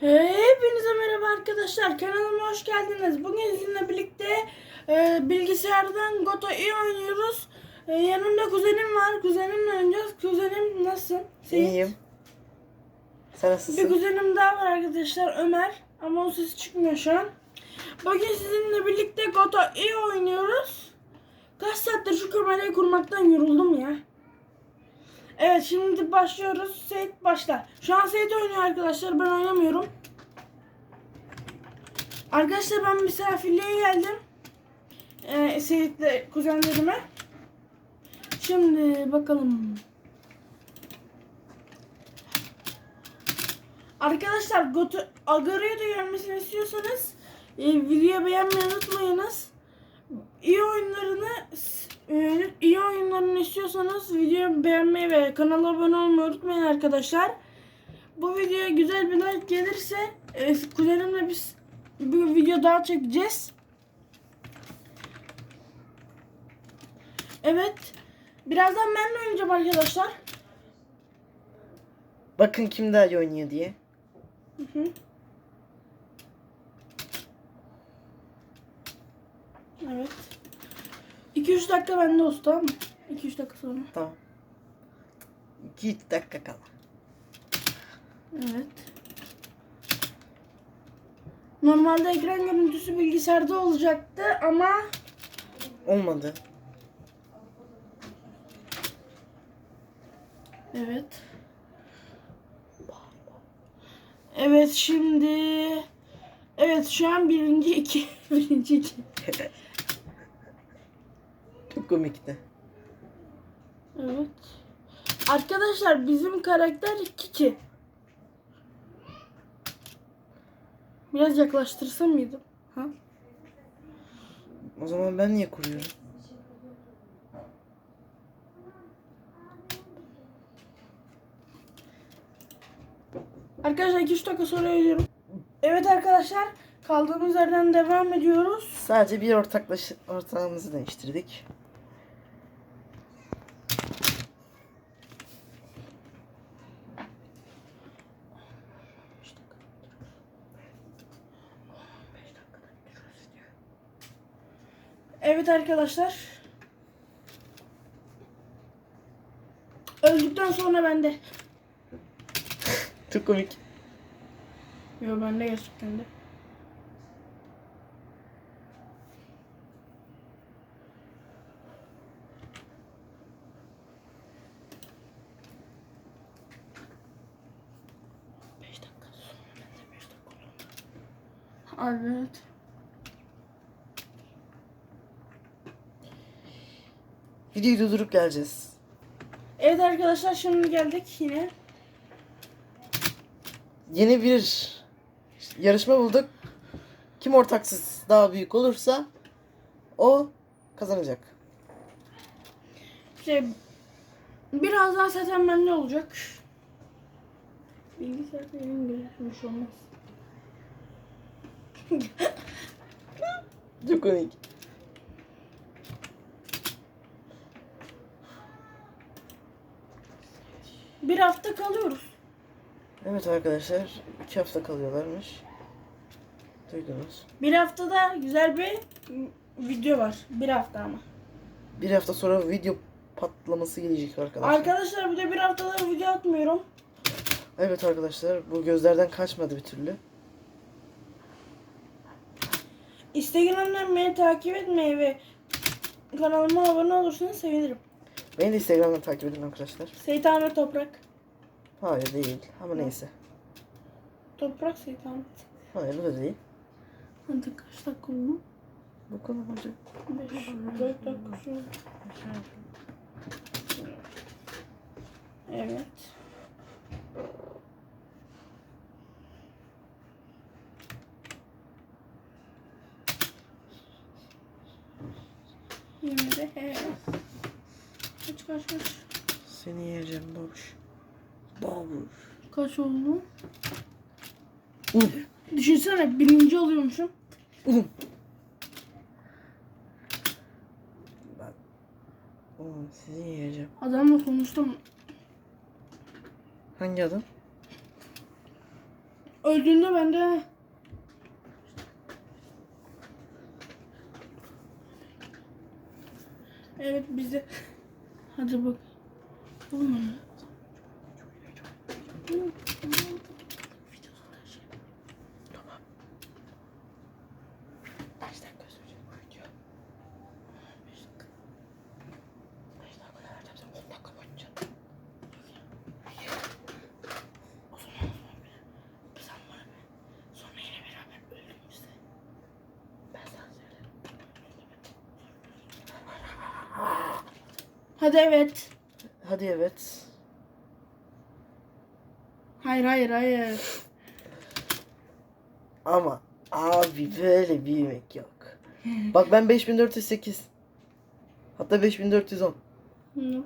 Hepinize merhaba arkadaşlar. Kanalıma hoş geldiniz. Bugün sizinle birlikte e, bilgisayardan Goto iyi oynuyoruz. E, yanımda kuzenim var. Kuzenimle oynayacağız. Kuzenim nasılsın? Seyit. İyiyim. Sen Bir nasılsın? kuzenim daha var arkadaşlar Ömer. Ama o ses çıkmıyor şu an. Bugün sizinle birlikte Goto iyi oynuyoruz. Kaç saattir şu kamerayı kurmaktan yoruldum ya. Evet şimdi başlıyoruz. Seyit başla. Şu an Seyit oynuyor arkadaşlar. Ben oynamıyorum. Arkadaşlar ben misafirliğe geldim. Ee, Seyit'le kuzenlerime. Şimdi bakalım. Arkadaşlar Gotu Agaro'yu da görmesini istiyorsanız e, videoyu beğenmeyi unutmayınız. İyi oyunlarını e, iyi oyunlarını istiyorsanız videoyu beğenmeyi ve kanala abone olmayı unutmayın arkadaşlar. Bu videoya güzel bir like gelirse e, kuzenimle biz bir video daha çekeceğiz. Evet. Birazdan ben de oynayacağım arkadaşlar. Bakın kim daha iyi oynuyor diye. Hı hı. Evet. 2-3 dakika bende olsun tamam mı? 2-3 dakika sonra. Tamam. 2 dakika kala. Evet. Normalde ekran görüntüsü bilgisayarda olacaktı ama Olmadı. evet. Evet şimdi Evet şu an birinci iki. birinci iki. Çok komikti. Evet. Arkadaşlar bizim karakter Kiki. Biraz yaklaştırsam mıydım? Ha? O zaman ben niye kuruyorum? Arkadaşlar 2-3 dakika sonra ölüyorum. Evet arkadaşlar kaldığımız yerden devam ediyoruz. Sadece bir ortaklaş ortağımızı değiştirdik. Evet arkadaşlar. Öldükten sonra bende. Çok komik. Yo bende gerçekten de. Evet. Videoyu durdurup geleceğiz. Evet arkadaşlar şimdi geldik yine. Yeni bir yarışma bulduk. Kim ortaksız daha büyük olursa o kazanacak. Şey, birazdan zaten bende olacak. Bilgisayarda elim gözükmüş olmaz. Çok komik. Bir hafta kalıyoruz. Evet arkadaşlar iki hafta kalıyorlarmış. Duydunuz. Bir haftada güzel bir video var. Bir hafta ama. Bir hafta sonra video patlaması gelecek arkadaşlar. Arkadaşlar bir de bir haftadır video atmıyorum. evet arkadaşlar bu gözlerden kaçmadı bir türlü. Instagram'dan beni takip etmeyi ve kanalıma abone olursanız sevinirim. Beni de Instagram'dan takip edin arkadaşlar. Seyit Ahmet Toprak. Hayır değil ama neyse. Toprak Seyit Ahmet. Hayır bu da değil. Hadi kaç dakika oldu? Bu konu olacak. 5, 4 dakika sonra. Evet. Yine de he. Kaç kaç kaç. Seni yiyeceğim babuş. Babuş. Kaç oldu? Oğlum. Düşünsene birinci oluyormuşum. Oğlum. Ben... Oğlum sizi yiyeceğim. Adamla konuştum. Hangi adam? Öldüğünde ben de Evet bize Hadi bak. Olmadı. Hadi evet. Hadi evet. Hayır hayır hayır. Ama abi böyle büyümek yok. Bak ben 5408. Hatta 5410. Hı.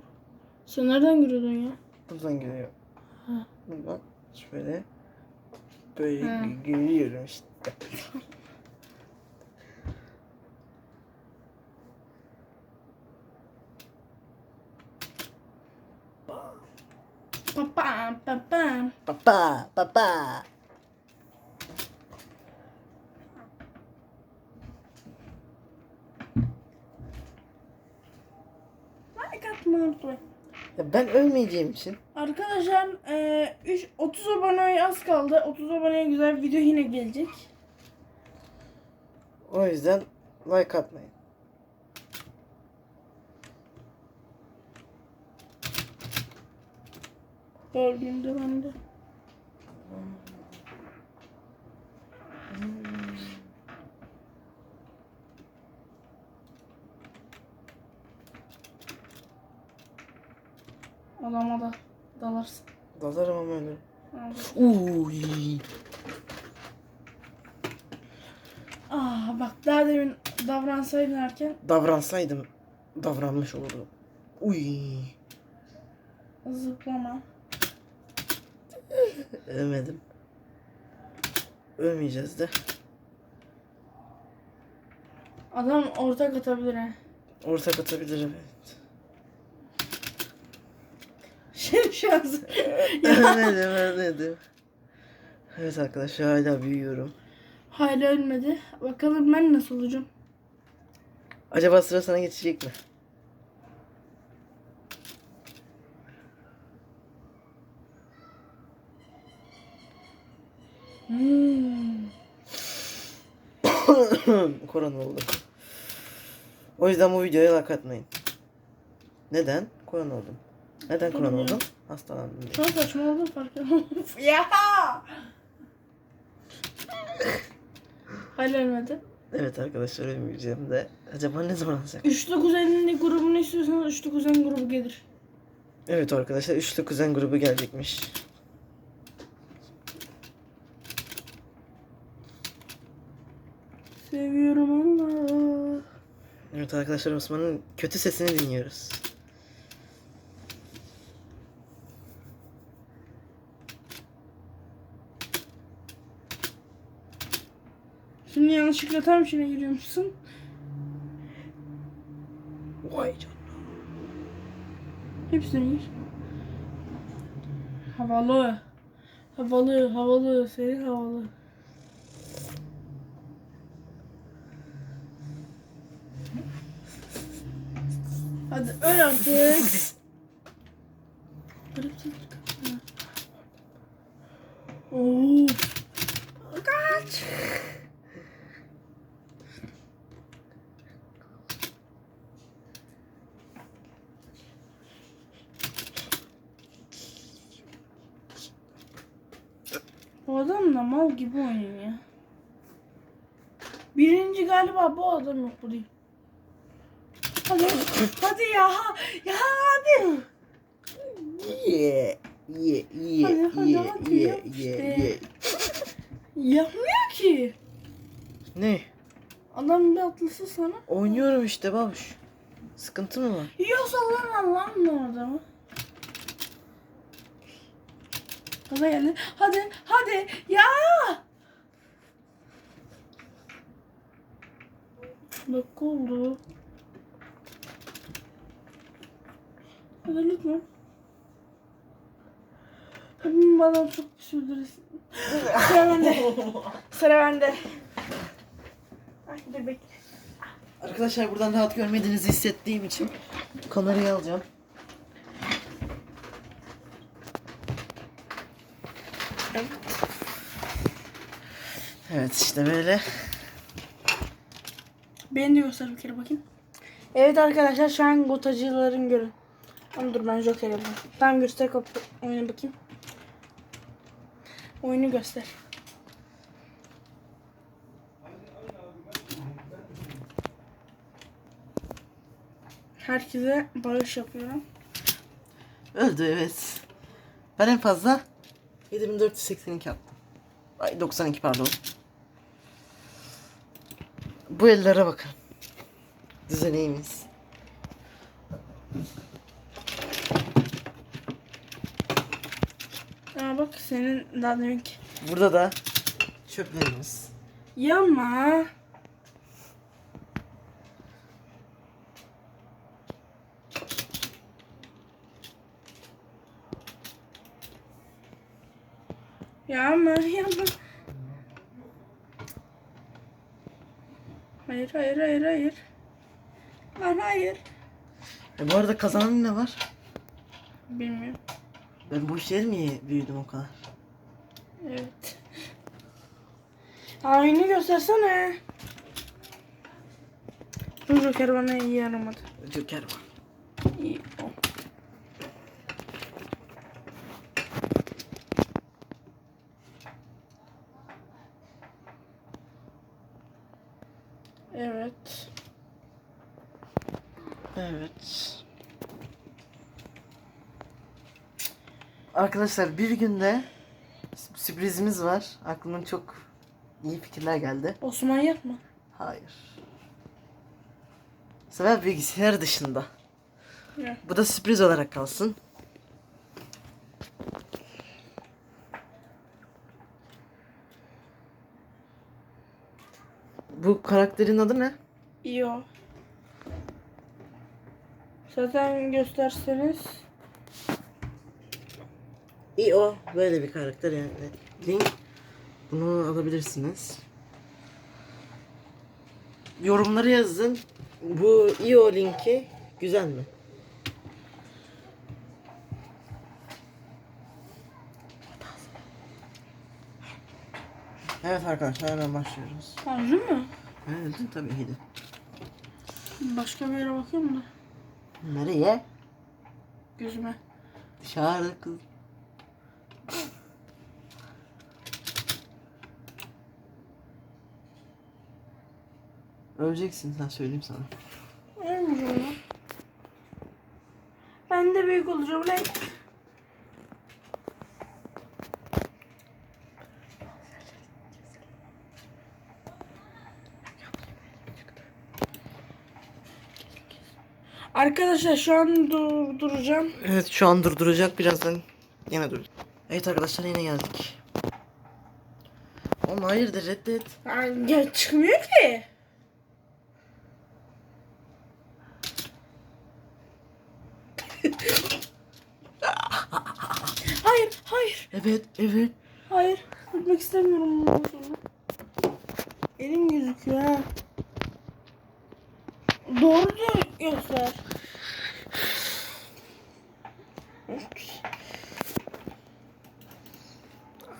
Sen nereden görüyordun ya? Buradan geliyor. Bak şöyle. Böyle görüyorum işte. Papa papa. Papa, papa. Like atmayı unutmayın. Ya ben ölmeyeceğim için. Arkadaşlar e, üç- 30 aboneye az kaldı. 30 aboneye güzel bir video yine gelecek. O yüzden like atmayın. Gördüğümde ben de. Adama da dalarsın. Dalarım ama ölürüm. Uy. Ah bak daha demin davransaydın erken Davransaydım davranmış olurdum. Uy. zıplama. Ölmedim. Ölmeyeceğiz de. Adam ortak atabilir ha. Ortak atabilirim evet. Şimdi şans. ölmedim ölmedim. Evet arkadaşlar hala büyüyorum. Hala ölmedi. Bakalım ben nasıl olacağım. Acaba sıra sana geçecek mi? Korona oldu. O yüzden bu videoya like atmayın. Neden? Korona oldum. Neden korona oldum? Hastalandım diye. Çok saçma oldu fark ya! Hala ölmedi. Evet arkadaşlar ölmeyeceğim de. Acaba ne zaman olacak? Üçlü kuzenli grubunu istiyorsanız üçlü kuzen grubu gelir. Evet arkadaşlar üçlü kuzen grubu gelecekmiş. Seviyorum Allah. Evet arkadaşlar Osman'ın kötü sesini dinliyoruz. Şimdi yanlışlıkla tam içine giriyormuşsun. Vay canına. Hepsini gir. Havalı. Havalı, havalı, seri havalı. Hadi öl artık. Oo. Kaç. Bu adam da mal gibi oynuyor ya. Birinci galiba bu adam yok bu değil. Hadi, ya, ya hadi. Yeah, yeah, yeah, Hadi, hadi, yeah, hadi, yap yeah, işte. yeah. Yapmıyor ki. Ne? Adam bir atlısı sana. Oynuyorum işte babuş. Sıkıntı mı var? Yiyorsa lan Allah'ım ne adamı. Hadi geldi. Hadi, hadi. Ya. Dakika oldu. Hadi lütfen. Bu adam çok öldürürsün. Sıra bende. Sıra bende. Ay dur bekle. Arkadaşlar buradan rahat görmediğinizi hissettiğim için kamerayı alacağım. Evet işte böyle. Beni de göster bir kere bakayım. Evet arkadaşlar şu an gotacıların görün. Ama dur ben Joker yapayım. Tamam göster kapı oyuna bakayım. Oyunu göster. Herkese bağış yapıyorum. Öldü evet. Ben en fazla 7482 yaptım. Ay 92 pardon. Bu ellere bakın. Düzeneğimiz. Aa bak senin daha demek. Burada da çöplerimiz. Yama. Yama yama. Hayır hayır hayır hayır. Lan hayır. E bu arada kazanan ne var? Bilmiyorum. Ben bu işleri niye büyüdüm o kadar? Evet. Aynı göstersene. Bu Joker bana iyi yaramadı. Joker var. İyi. Evet. Evet. Arkadaşlar bir günde sü- sürprizimiz var. Aklıma çok iyi fikirler geldi. Osman yapma. Hayır. Sefer bilgisayar dışında. Ya. Bu da sürpriz olarak kalsın. Bu karakterin adı ne? İyi o. Zaten gösterseniz. İyi o. Böyle bir karakter yani. Link. Bunu alabilirsiniz. Yorumları yazın. Bu IO linki güzel mi? Evet arkadaşlar hemen başlıyoruz. Harcı mı? Evet tabii ki de. Başka bir yere bakayım da. Nereye? Gözüme. Dışarı kız. Öleceksin sen söyleyeyim sana. Ölmeyeceğim. Ben de büyük olacağım lan. Arkadaşlar şu an durduracağım. Evet şu an durduracak birazdan yine dur. Evet arkadaşlar yine geldik. Oğlum hayırdır reddet. Ya çıkmıyor ki. hayır, hayır, Evet evet. hayır. Gitmek istemiyorum bundan sonra. Elim gözüküyor ha. Doğru diyor göster.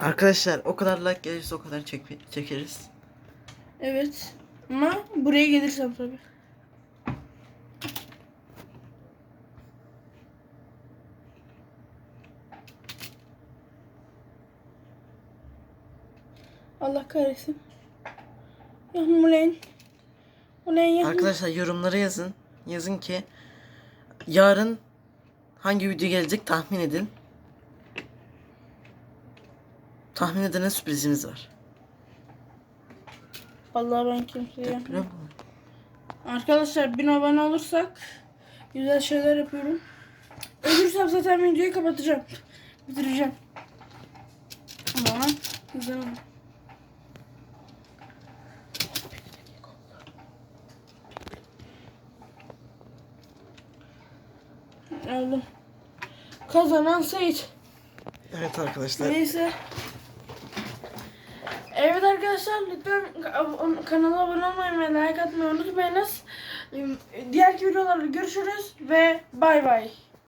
Arkadaşlar o kadar like gelirse o kadar çek çekeriz. Evet. Ama buraya gelirsem tabii. Allah kahretsin. Ya ulan. Ulan ya. Arkadaşlar yorumlara yazın. Yazın ki yarın hangi video gelecek tahmin edin. Tahmin edene sürprizimiz var. Vallahi ben kimseye Deprem? Arkadaşlar bin abone olursak güzel şeyler yapıyorum. Ölürsem zaten videoyu kapatacağım. Bitireceğim. Ama güzel olur. Aldım. Kazanan Seyit. Evet arkadaşlar. Neyse. Evet arkadaşlar lütfen ka- kanala abone olmayı ve like atmayı unutmayınız. Diğer videolarda görüşürüz ve bay bay.